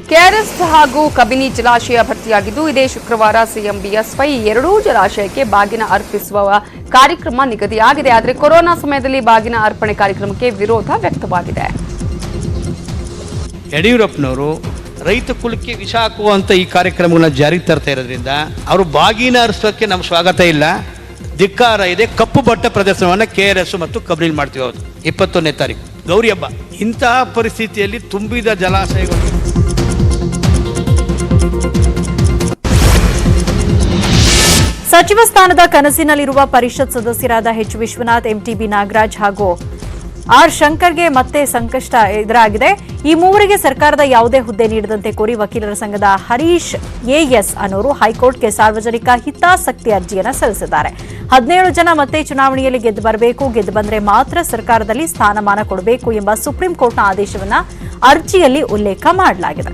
ಕೆಆರ್ಎಸ್ ಹಾಗೂ ಕಬಿನಿ ಜಲಾಶಯ ಭರ್ತಿಯಾಗಿದ್ದು, ಇದೇ ಶುಕ್ರವಾರ ಸಿಎಂ ಬಿಎಸ್ವೈ ಎರಡೂ ಜಲಾಶಯಕ್ಕೆ ಬಾಗಿನ ಅರ್ಪಿಸುವ ಕಾರ್ಯಕ್ರಮ ನಿಗದಿಯಾಗಿದೆ ಆದರೆ ಕೊರೋನಾ ಸಮಯದಲ್ಲಿ ಬಾಗಿನ ಅರ್ಪಣೆ ಕಾರ್ಯಕ್ರಮಕ್ಕೆ ವಿರೋಧ ವ್ಯಕ್ತವಾಗಿದೆ. ಯಡಿಯೂರಪ್ಪನವರು, ರೈತ ಕುಲಕ್ಕೆ ವಿಷ ಹಾಕುವಂಥ ಈ ಕಾರ್ಯಕ್ರಮಗಳನ್ನ ಜಾರಿಗೆ ತರ್ತಾ ಇರೋದ್ರಿಂದ ಅವರು ಬಾಗಿನ ಅರ್ಸೋಕ್ಕೆ ನಮ್ಮ ಸ್ವಾಗತ ಇಲ್ಲ. ಧಿಕ್ಕಾರ ಇದೆ. ಕಪ್ಪು ಬಟ್ಟೆ ಪ್ರದರ್ಶನವನ್ನು ಕೆ ಆರ್ ಎಸ್ ಮತ್ತು ಕಬ್ರಿಲ್ ಮಾಡ್ತೀವಿ ಅವರು ಇಪ್ಪತ್ತೊಂದನೇ ತಾರೀಕು. ಗೌರಿ ಹಬ್ಬ. ಇಂತಹ ಪರಿಸ್ಥಿತಿಯಲ್ಲಿ ತುಂಬಿದ ಜಲಾಶಯಗಳು. ಸಚಿವ ಸ್ಥಾನದ ಕನಸಿನಲ್ಲಿರುವ ಪರಿಷತ್ ಸದಸ್ಯರಾದ ಎಚ್ ವಿಶ್ವನಾಥ್, ಎಂಟಿಬಿ ನಾಗರಾಜ್ ಹಾಗೂ ಆರ್ ಶಂಕರ್ಗೆ ಮತ್ತೆ ಸಂಕಷ್ಟ ಎದುರಾಗಿದೆ. ಈ ಮೂವರಿಗೆ ಸರ್ಕಾರದ ಯಾವುದೇ ಹುದ್ದೆ ನೀಡದಂತೆ ಕೋರಿ ವಕೀಲರ ಸಂಘದ ಹರೀಶ್ ಎಎಸ್ ಅನ್ನೋರು ಹೈಕೋರ್ಟ್ಗೆ ಸಾರ್ವಜನಿಕ ಹಿತಾಸಕ್ತಿ ಅರ್ಜಿಯನ್ನು ಸಲ್ಲಿಸಿದ್ದಾರೆ. ಹದಿನೇಳು ಜನ ಮತ್ತೆ ಚುನಾವಣೆಯಲ್ಲಿ ಗೆದ್ದು ಬರಬೇಕು, ಗೆದ್ದು ಬಂದರೆ ಮಾತ್ರ ಸರ್ಕಾರದಲ್ಲಿ ಸ್ಥಾನಮಾನ ಕೊಡಬೇಕು ಎಂಬ ಸುಪ್ರೀಂ ಕೋರ್ಟ್ನ ಆದೇಶವನ್ನ ಅರ್ಜಿಯಲ್ಲಿ ಉಲ್ಲೇಖ ಮಾಡಲಾಗಿದೆ.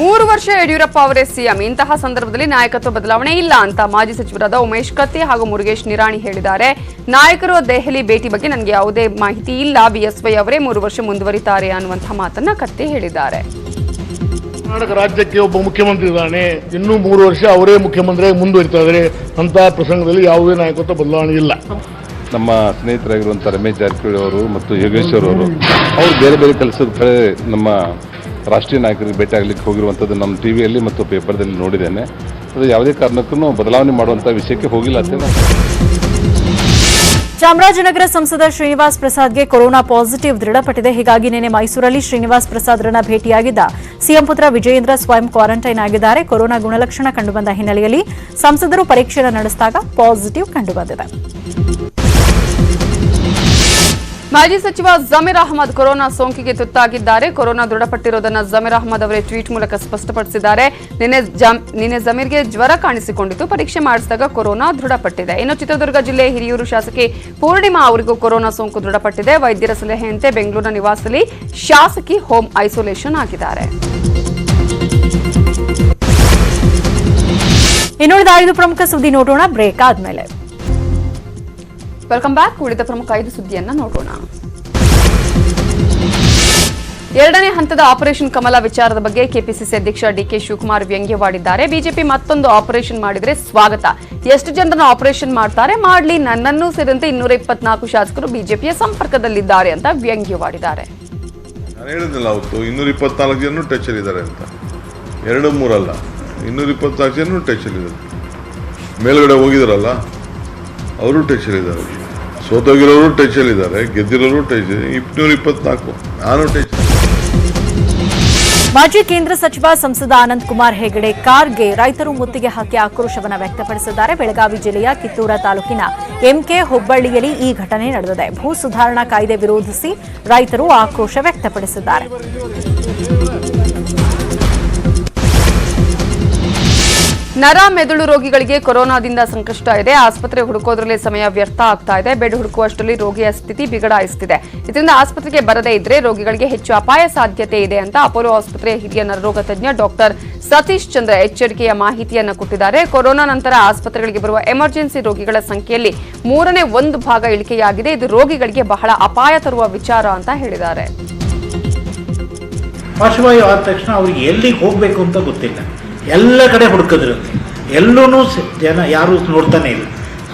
ಮೂರು ವರ್ಷ ಯಡಿಯೂರಪ್ಪ ಅವರೇ ಸಿಎಂ. ಇಂತಹ ಸಂದರ್ಭದಲ್ಲಿ ನಾಯಕತ್ವ ಬದಲಾವಣೆ ಇಲ್ಲ ಅಂತ ಮಾಜಿ ಸಚಿವರಾದ ಉಮೇಶ್ ಕತ್ತಿ ಹಾಗೂ ಮುರುಗೇಶ್ ನಿರಾಣಿ ಹೇಳಿದ್ದಾರೆ. ನಾಯಕರು ದೆಹಲಿ ಭೇಟಿ ಬಗ್ಗೆ ನನಗೆ ಯಾವುದೇ ಮಾಹಿತಿ ಇಲ್ಲ. ಬಿಎಸ್ವೈ ಅವರೇ ಮೂರು ವರ್ಷ ಮುಂದುವರಿತಾರೆ ಅನ್ನುವಂತಹ ಮಾತನ್ನ ಕತ್ತಿ ಹೇಳಿದ್ದಾರೆ. ಕರ್ನಾಟಕ ರಾಜ್ಯಕ್ಕೆ ಒಬ್ಬ ಮುಖ್ಯಮಂತ್ರಿ ಇದ್ದಾನೆ. ಇನ್ನೂ ಮೂರು ವರ್ಷ ಅವರೇ ಮುಖ್ಯಮಂತ್ರಿ ಮುಂದುವರಿತಾ ಇದ್ದಾರೆ. ಅಂತಹ ಪ್ರಸಂಗದಲ್ಲಿ ಯಾವುದೇ ನಾಯಕತ್ವ ಬದಲಾವಣೆ ಇಲ್ಲ. ನಮ್ಮ ಸ್ನೇಹಿತರಾಗಿರುವಂಥ ರಮೇಶ್ ಜಾರಕಿಹೊಳಿ ಅವರು ಮತ್ತು ಯೋಗೇಶ್ವರ್ ಅವರು ಅವರು ಬೇರೆ ಬೇರೆ ಕೆಲಸದ ಕಡೆ ನಮ್ಮ ರಾಷ್ಟ್ರೀಯ ನಾಯಕರಿಗೆ ಭೇಟಿಯಾಗಲಿಕ್ಕೆ ಹೋಗಿರುವಂಥದ್ದು ನಮ್ಮ ಟಿ ವಿಯಲ್ಲಿ ಮತ್ತು ಪೇಪರ್ದಲ್ಲಿ ನೋಡಿದ್ದೇನೆ. ಅದು ಯಾವುದೇ ಕಾರಣಕ್ಕೂ ಬದಲಾವಣೆ ಮಾಡುವಂಥ ವಿಷಯಕ್ಕೆ ಹೋಗಿಲ್ಲ ಅಂತ ಚಾಮರಾಜನಗರ ಸಂಸದ ಶ್ರೀನಿವಾಸ್ ಪ್ರಸಾದ್ಗೆ ಕೊರೋನಾ ಪಾಸಿಟಿವ್ ದೃಢಪಟ್ಟಿದೆ. ಹೀಗಾಗಿ ನಿನ್ನೆ ಮೈಸೂರಲ್ಲಿ ಶ್ರೀನಿವಾಸ್ ಪ್ರಸಾದ್ರನ್ನ ಭೇಟಿಯಾಗಿದ್ದ ಸಿಎಂ ಪುತ್ರ ವಿಜಯೇಂದ್ರ ಸ್ವಯಂ ಕ್ವಾರಂಟೈನ್ ಆಗಿದ್ದಾರೆ. ಕೊರೋನಾ ಗುಣಲಕ್ಷಣ ಕಂಡುಬಂದ ಹಿನ್ನೆಲೆಯಲ್ಲಿ ಸಂಸದರು ಪರೀಕ್ಷೆಯನ್ನು ನಡೆಸಿದಾಗ ಪಾಸಿಟಿವ್ ಕಂಡುಬಂದಿದೆ. ಮಾಜಿ ಸಚಿವ ಜಮೀರ್ ಅಹಮದ್ ಕೊರೋನಾ ಸೋಂಕಿಗೆ ತುತ್ತಾಗಿದ್ದಾರೆ. ಕೊರೋನಾ ದೃಢಪಟ್ಟಿರುವುದನ್ನು ಜಮೀರ್ ಅಹಮದ್ ಅವರೇ ಟ್ವೀಟ್ ಮೂಲಕ ಸ್ಪಷ್ಟಪಡಿಸಿದ್ದಾರೆ. ನಿನ್ನೆ ಜಮ್- ನಿನ್ನೆ ಜಮೀರ್ಗೆ ಜ್ವರ ಕಾಣಿಸಿಕೊಂಡಿತ್ತು. ಪರೀಕ್ಷೆ ಮಾಡಿಸಿದಾಗ ಕೊರೋನಾ ದೃಢಪಟ್ಟಿದೆ. ಇನ್ನು ಚಿತ್ರದುರ್ಗ ಜಿಲ್ಲೆ ಹಿರಿಯೂರು ಶಾಸಕಿ ಪೂರ್ಣಿಮಾ ಅವರಿಗೂ ಕೊರೋನಾ ಸೋಂಕು ದೃಢಪಟ್ಟಿದೆ. ವೈದ್ಯರ ಸಲಹೆಯಂತೆ ಬೆಂಗಳೂರಿನ ನಿವಾಸದಲ್ಲಿ ಶಾಸಕಿ ಹೋಮ್ ಐಸೋಲೇಷನ್ ಆಗಿದ್ದಾರೆ. ಇನ್ನುಳಿದ ಐದು ಪ್ರಮುಖ ಸುದ್ದಿ ನೋಡೋಣ. ಬ್ರೇಕ್ ಆದ್ಮೇಲೆ. ವೆಲ್ಕಮ್ ಬ್ಯಾಕ್ ಉಳಿದ ಪ್ರಮುಖ ಐದು ಸುದ್ದಿಯನ್ನ ನೋಡೋಣ. ಎರಡನೇ ಹಂತದ ಆಪರೇಷನ್ ಕಮಲ ವಿಚಾರದ ಬಗ್ಗೆ ಕೆಪಿಸಿಸಿ ಅಧ್ಯಕ್ಷ ಡಿಕೆ ಶಿವಕುಮಾರ್ ವ್ಯಂಗ್ಯವಾಡಿದ್ದಾರೆ. ಬಿಜೆಪಿ ಮತ್ತೊಂದು ಆಪರೇಷನ್ ಮಾಡಿದರೆ ಸ್ವಾಗತ. ಎಷ್ಟು ಜನರನ್ನು ಆಪರೇಷನ್ ಮಾಡ್ತಾರೆ? ಮಾಡ್ಲಿ, ನನ್ನನ್ನು ಸೇರಿದಂತೆ ಇನ್ನೂರ ಇಪ್ಪತ್ನಾಲ್ಕು ಶಾಸಕರು ಬಿಜೆಪಿಯ ಸಂಪರ್ಕದಲ್ಲಿದ್ದಾರೆ ಅಂತ ವ್ಯಂಗ್ಯವಾಡಿದ್ದಾರೆ. ಇನ್ನೂರ ಜನ ಅಂತ. ಎರಡು, ಮೂರಲ್ಲ. ಇನ್ನೂರ ಇಪ್ಪತ್ನಾಲ್ಕು ಜನ ಮೇಲ್ಗಡೆ ಹೋಗಿದಾರಲ್ಲ, ಅವರು ಟಚಲ್ಲಿದ್ದಾರೆ ಸೋತೋಗಿರೋರು ಇದ್ದಾರೆ, ಗೆದ್ದಿರೋರು ಟೈಚ್ ಇಪ್ನೂರ ಇಪ್ಪತ್ನಾಲ್ಕು. ನಾನು ಟೈಚ್ ಮಾಜಿ ಕೇಂದ್ರ ಸಚಿವ ಸಂಸದ ಅನಂತ್ ಕುಮಾರ್ ಹೆಗಡೆ ಕಾರ್ಗೆ ರೈತರು ಮುತ್ತಿಗೆ ಹಾಕಿ ಆಕ್ರೋಶವನ್ನು ವ್ಯಕ್ತಪಡಿಸಿದ್ದಾರೆ. ಬೆಳಗಾವಿ ಜಿಲ್ಲೆಯ ಕಿತ್ತೂರ ತಾಲೂಕಿನ ಎಂಕೆ ಹುಬ್ಬಳ್ಳಿಯಲ್ಲಿ ಈ ಘಟನೆ ನಡೆದಿದೆ. ಭೂ ಸುಧಾರಣಾ ಕಾಯ್ದೆ ವಿರೋಧಿಸಿ ರೈತರು ಆಕ್ರೋಶ ವ್ಯಕ್ತಪಡಿಸಿದ್ದಾರೆ. ನರ ಮೆದುಳು ರೋಗಿಗಳಿಗೆ ಕೊರೋನಾದಿಂದ ಸಂಕಷ್ಟ ಇದೆ. ಆಸ್ಪತ್ರೆ ಹುಡುಕೋದ್ರಲ್ಲಿ ಸಮಯ ವ್ಯರ್ಥ ಆಗ್ತಾ ಇದೆ. ಬೆಡ್ ಹುಡುಕುವಷ್ಟರಲ್ಲಿ ರೋಗಿಯ ಸ್ಥಿತಿ ಬಿಗಡಾಯಿಸುತ್ತಿದೆ ಇದರಿಂದ ಆಸ್ಪತ್ರೆಗೆ ಬರದೇ ಇದ್ರೆ ರೋಗಿಗಳಿಗೆ ಹೆಚ್ಚು ಅಪಾಯ ಸಾಧ್ಯತೆ ಇದೆ ಅಂತ ಅಪೋಲೋ ಆಸ್ಪತ್ರೆಯ ಹಿರಿಯ ನರರೋಗ ತಜ್ಞ ಡಾಕ್ಟರ್ ಸತೀಶ್ ಚಂದ್ರ ಎಚ್ಚರಿಕೆಯ ಮಾಹಿತಿಯನ್ನು ಕೊಟ್ಟಿದ್ದಾರೆ. ಕೊರೋನಾ ನಂತರ ಆಸ್ಪತ್ರೆಗಳಿಗೆ ಬರುವ ಎಮರ್ಜೆನ್ಸಿ ರೋಗಿಗಳ ಸಂಖ್ಯೆಯಲ್ಲಿ ಮೂರನೇ ಒಂದು ಭಾಗ ಇಳಿಕೆಯಾಗಿದೆ. ಇದು ರೋಗಿಗಳಿಗೆ ಬಹಳ ಅಪಾಯ ತರುವ ವಿಚಾರ ಅಂತ ಹೇಳಿದ್ದಾರೆ. ಪಾರ್ಶ್ವವಾಯು ಆದ ತಕ್ಷಣ ಅವ್ರಿಗೆ ಎಲ್ಲಿಗೆ ಹೋಗಬೇಕು ಅಂತ ಗೊತ್ತಿಲ್ಲ. ಎಲ್ಲ ಕಡೆ ಹುಡುಕಿದ್ರು. ಎಲ್ಲೂ ಜನ ಯಾರೂ ನೋಡ್ತಾನೆ ಇಲ್ಲ.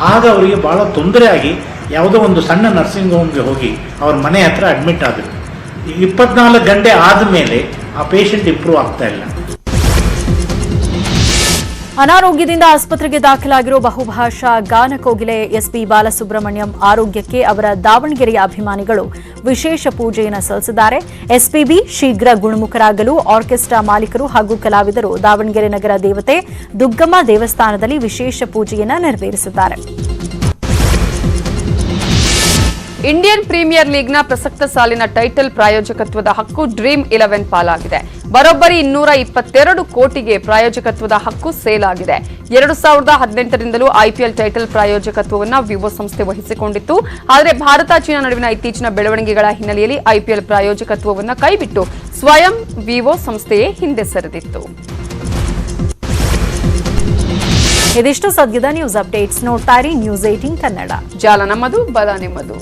ಆಗ ಅವರಿಗೆ ಭಾಳ ತೊಂದರೆ ಆಗಿ ಯಾವುದೋ ಒಂದು ಸಣ್ಣ ನರ್ಸಿಂಗ್ ಹೋಮ್ಗೆ ಹೋಗಿ ಅವ್ರ ಮನೆ ಹತ್ರ ಅಡ್ಮಿಟ್ ಆದರು. ಇಪ್ಪತ್ನಾಲ್ಕು ಗಂಟೆ ಆದಮೇಲೆ ಆ ಪೇಷಂಟ್ ಇಂಪ್ರೂವ್ ಆಗ್ತಾ ಇಲ್ಲ. ಅನಾರೋಗ್ಯದಿಂದ ಆಸ್ಪತ್ರೆಗೆ ದಾಖಲಾಗಿರೋ ಬಹುಭಾಷಾ ಗಾನ ಕೋಗಿಲೆ ಎಸ್ಪಿ ಬಾಲಸುಬ್ರಹ್ಮಣ್ಯಂ ಆರೋಗ್ಯಕ್ಕೆ ಅವರ ದಾವಣಗೆರೆಯ ಅಭಿಮಾನಿಗಳು ವಿಶೇಷ ಪೂಜೆಯನ್ನು ಸಲ್ಲಿಸಿದ್ದಾರೆ. ಎಸ್ಪಿಬಿ ಶೀಘ್ರ ಗುಣಮುಖರಾಗಲು ಆರ್ಕೆಸ್ಟ್ರಾ ಮಾಲೀಕರು ಹಾಗೂ ಕಲಾವಿದರು ದಾವಣಗೆರೆ ನಗರ ದೇವತೆ ದುಗ್ಗಮ್ಮ ದೇವಸ್ಥಾನದಲ್ಲಿ ವಿಶೇಷ ಪೂಜೆಯನ್ನು ನೆರವೇರಿಸಿದ್ದಾರೆ. ಇಂಡಿಯನ್ ಪ್ರೀಮಿಯರ್ ಲೀಗ್ನ ಪ್ರಸಕ್ತ ಸಾಲಿನ ಟೈಟಲ್ ಪ್ರಾಯೋಜಕತ್ವದ ಹಕ್ಕು ಡ್ರೀಮ್ ಇಲೆವೆನ್ ಪಾಲಾಗಿದೆ. ಬರೋಬ್ಬರಿ ಇನ್ನೂರ ಇಪ್ಪತ್ತೆರಡು ಕೋಟಿಗೆ ಪ್ರಾಯೋಜಕತ್ವದ ಹಕ್ಕು ಸೇಲ್ ಆಗಿದೆ ಎರಡು ಸಾವಿರದ ಹದಿನೆಂಟರಿಂದಲೂ ಐಪಿಎಲ್ ಟೈಟಲ್ ಪ್ರಾಯೋಜಕತ್ವವನ್ನು ವಿವೋ ಸಂಸ್ಥೆ ವಹಿಸಿಕೊಂಡಿತ್ತು. ಆದರೆ ಭಾರತ ಚೀನಾ ನಡುವಿನ ಇತ್ತೀಚಿನ ಬೆಳವಣಿಗೆಗಳ ಹಿನ್ನೆಲೆಯಲ್ಲಿ ಐಪಿಎಲ್ ಪ್ರಾಯೋಜಕತ್ವವನ್ನು ಕೈಬಿಟ್ಟು ಸ್ವಯಂ ವಿವೋ ಸಂಸ್ಥೆಯೇ ಹಿಂದೆ ಸರಿದಿತ್ತು. ಇದಿಷ್ಟು ಸದ್ಯದ ನ್ಯೂಸ್ ಅಪ್ಡೇಟ್ಸ್ ನೋಡ್ತಾ ಇರಿ ನ್ಯೂಸ್ ಏಟೀನ್ ಕನ್ನಡ. ಜಾಲ ನಮ್ಮದು ಬಲ ನಿಮ್ಮದು.